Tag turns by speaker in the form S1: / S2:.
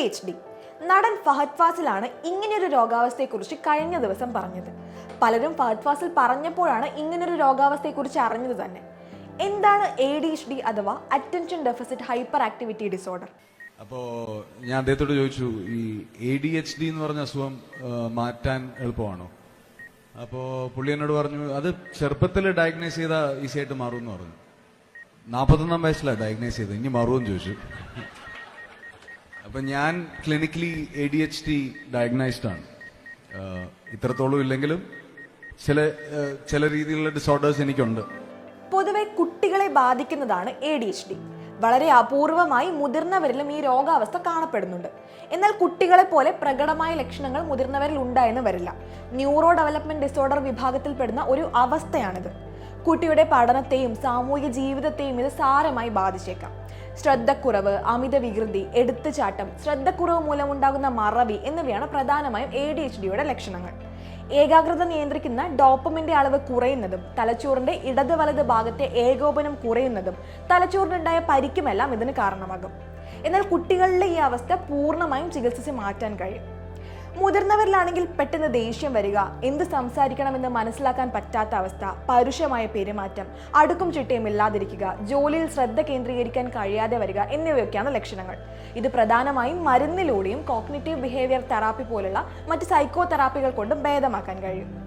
S1: D H D നടൻ ഫഹദ് ഫാസിലാണ് ഇങ്ങനെയൊരു രോഗാവസ്ഥയെക്കുറിച്ച് കഴിഞ്ഞ ദിവസം പറഞ്ഞത്. പലരും ഫഹദ് ഫാസിൽ പറഞ്ഞപ്പോഴാണ് ഇങ്ങനൊരു രോഗാവസ്ഥയെക്കുറിച്ച് അറിഞ്ഞത് തന്നെ. എന്താണ് എ ഡി എച്ച് ഡി അഥവാ attention deficit hyper activity disorder
S2: അപ്പോൾ ഞാൻ അദ്ദേഹത്തോട് ചോദിച്ചു ഈ എ ഡി എച്ച് ഡി എന്ന് പറഞ്ഞ അസുഖം മാറ്റാൻ എളുപ്പമാണോ? അപ്പോൾ പുള്ളി എന്നോട് പറഞ്ഞു അത് ചെറുപ്പത്തിൽ ഡയഗ്നോസ് ചെയ്താൽ ഈസി ആയിട്ട് മാറും എന്ന് പറഞ്ഞു. നാൽപ്പത്തൊന്നാം വയസ്സിലാണ് ഡയഗ്നോസ് ചെയ്തത് ഇനി മാറുമെന്ന് ചോദിച്ചു. അപ്പം ഞാൻ clinically A D H D diagnosed ആണ്. ഇത്രത്തോളം ഇല്ലെങ്കിലും ചില ചില രീതിയിലുള്ള ഡിസോർഡേഴ്സ് എനിക്കുണ്ട്.
S1: പൊതുവെ കുട്ടികളെ ബാധിക്കുന്നതാണ് എ ഡി എച്ച് ഡി വളരെ അപൂർവമായി മുതിർന്നവരിലും ഈ രോഗാവസ്ഥ കാണപ്പെടുന്നുണ്ട്. എന്നാൽ കുട്ടികളെ പോലെ പ്രകടമായ ലക്ഷണങ്ങൾ മുതിർന്നവരിൽ ഉണ്ടായെന്ന് വരില്ല. ന്യൂറോ ഡെവലപ്മെന്റ് ഡിസോർഡർ വിഭാഗത്തിൽപ്പെടുന്ന ഒരു അവസ്ഥയാണിത്. കുട്ടിയുടെ പഠനത്തെയും സാമൂഹിക ജീവിതത്തെയും ഇത് സാരമായി ബാധിച്ചേക്കാം. ശ്രദ്ധക്കുറവ് അമിത വികൃതി എടുത്തുചാട്ടം ശ്രദ്ധക്കുറവ് മൂലമുണ്ടാകുന്ന മറവി എന്നിവയാണ് പ്രധാനമായും എ ഡി എച്ച് ഡിയുടെ ലക്ഷണങ്ങൾ. ഏകാഗ്രത നിയന്ത്രിക്കുന്ന ഡോപ്പമിന്റെ അളവ് കുറയുന്നതും തലച്ചോറിന്റെ ഇടത് വലത് ഭാഗത്തെ ഏകോപനം കുറയുന്നതും തലച്ചോറിനുണ്ടായ പരിക്കുമെല്ലാം ഇതിന് കാരണമാകും. എന്നാൽ കുട്ടികളിലെ ഈ അവസ്ഥ പൂർണമായും ചികിത്സിച്ച് മാറ്റാൻ കഴിയും. മുതിർന്നവരിലാണെങ്കിൽ പെട്ടെന്ന് ദേഷ്യം വരിക. എന്ത് സംസാരിക്കണമെന്ന് മനസ്സിലാക്കാൻ പറ്റാത്ത അവസ്ഥ. പരുഷമായ പെരുമാറ്റം. അടുക്കും ചിട്ടയും ഇല്ലാതിരിക്കുക. ജോലിയിൽ ശ്രദ്ധ കേന്ദ്രീകരിക്കാൻ കഴിയാതെ വരിക എന്നിവയൊക്കെയാണ് ലക്ഷണങ്ങൾ. ഇത് പ്രധാനമായും മരുന്നിലൂടെയും കോഗ്നിറ്റീവ് ബിഹേവിയർ തെറാപ്പി പോലുള്ള മറ്റ് സൈക്കോ തെറാപ്പികൾ കൊണ്ടും ഭേദമാക്കാൻ കഴിയും.